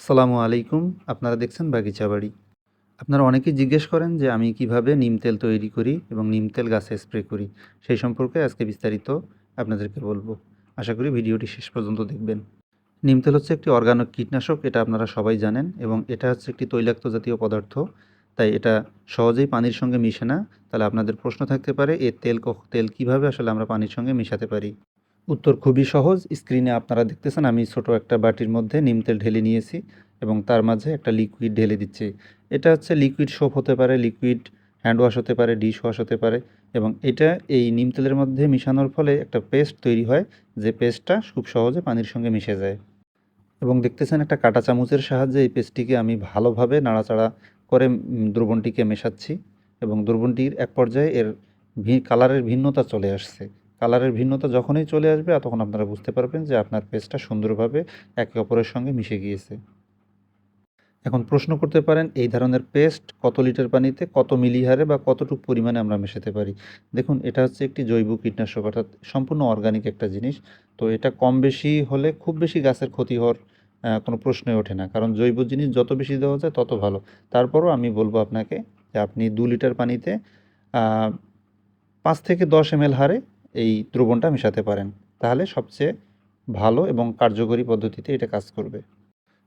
আসসালামু আলাইকুম, আপনারা দেখছেন বাগিচা বাড়ি আপনারা অনেকেই জিজ্ঞেস করেন যে আমি কীভাবে নিম তেল তৈরি করি এবং নিম তেল গাছে স্প্রে করি। সেই সম্পর্কে আজকে বিস্তারিত আপনাদেরকে বলব। আশা করি ভিডিওটি শেষ পর্যন্ত দেখবেন। নিম তেল হচ্ছে একটি অর্গানিক কীটনাশক, এটা আপনারা সবাই জানেন, এবং এটা হচ্ছে একটি তৈলাক্ত জাতীয় পদার্থ। তাই এটা সহজেই পানির সঙ্গে মিশে না। তাহলে আপনাদের প্রশ্ন থাকতে পারে, এ তেল তেল কীভাবে আসলে আমরা পানির সঙ্গে মিশাতে পারি? উত্তর খুবই সহজ। স্ক্রিনে আপনারা দেখতেছেন আমি ছোট একটা বাটির মধ্যে নিম তেল ঢেলে নিয়েছি এবং তার মাঝে একটা লিকুইড ঢেলে দিচ্ছি। এটা হচ্ছে লিকুইড সোপ হতে পারে লিকুইড হ্যান্ড ওয়াশ হতে পারে ডিশ ওয়াশ হতে পারে এবং এটা এই নিম তেলের মধ্যে মিশানোর ফলে একটা পেস্ট তৈরি হয় যে পেস্টটা খুব সহজে পানির সঙ্গে মিশে যায়। এবং দেখতেছেন একটা কাঁটা চামচের সাহায্যে এই পেস্টটিকে আমি ভালোভাবে নাড়াচাড়া করে দ্রবণটিকে মেশাচ্ছি এবং দ্রবণটির এক পর্যায়ে এর কালারের ভিন্নতা চলে আসছে। কালারের ভিন্নতা যখনই চলে আসবে তখন আপনারা বুঝতে পারবেন যে আপনার পেস্টটা সুন্দরভাবে একে অপরের সঙ্গে মিশে গিয়েছে। এখন প্রশ্ন করতে পারেন, এই ধরনের পেস্ট কত লিটার পানিতে, কত মিলিহারে বা কতটুকু পরিমাণে আমরা মেশাতে পারি? দেখুন, এটা হচ্ছে একটি জৈব কীটনাশক, অর্থাৎ সম্পূর্ণ অর্গানিক একটা জিনিস। তো এটা কম বেশি হলে খুব বেশি গাছের ক্ষতি হওয়ার কোনো প্রশ্নই ওঠে না। কারণ জৈব জিনিস যত বেশি দেওয়া যায়, তত ভালো। তারপরও আমি বলব আপনাকে যে আপনি দু লিটার পানিতে পাঁচ থেকে দশ এম হারে এই দ্রবণটা মেশাতে পারেন। তাহলে সবচেয়ে ভালো এবং কার্যকরী পদ্ধতিতে এটা কাজ করবে।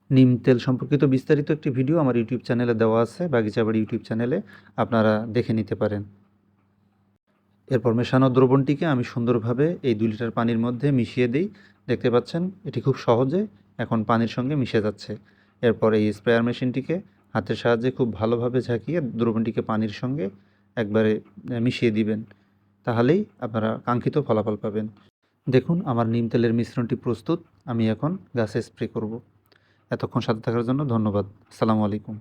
নিম তেল সম্পর্কিত বিস্তারিত একটি ভিডিও আমার ইউটিউব চ্যানেলে দেওয়া আছে, বাগিচাবাড়ি ইউটিউব চ্যানেলে আপনারা দেখে নিতে পারেন। এরপর মেশানো দ্রবণটিকে আমি সুন্দরভাবে এই দুই লিটার পানির মধ্যে মিশিয়ে দিই। দেখতে পাচ্ছেন, এটি খুব সহজে এখন পানির সঙ্গে মিশে যাচ্ছে। এরপর এই স্প্রেয়ার মেশিনটিকে হাতের সাহায্যে খুব ভালোভাবে ঝাঁকিয়ে দ্রবণটিকে পানির সঙ্গে একবারে মিশিয়ে দিবেন। তাহলেই আপনারা কাঙ্ক্ষিত ফলাফল পাবেন। দেখুন, আমার নিম তেলের মিশ্রণটি প্রস্তুত। আমি এখন গাছে স্প্রে করব। এতক্ষণ সাথে থাকার জন্য ধন্যবাদ। আসসালামু আলাইকুম।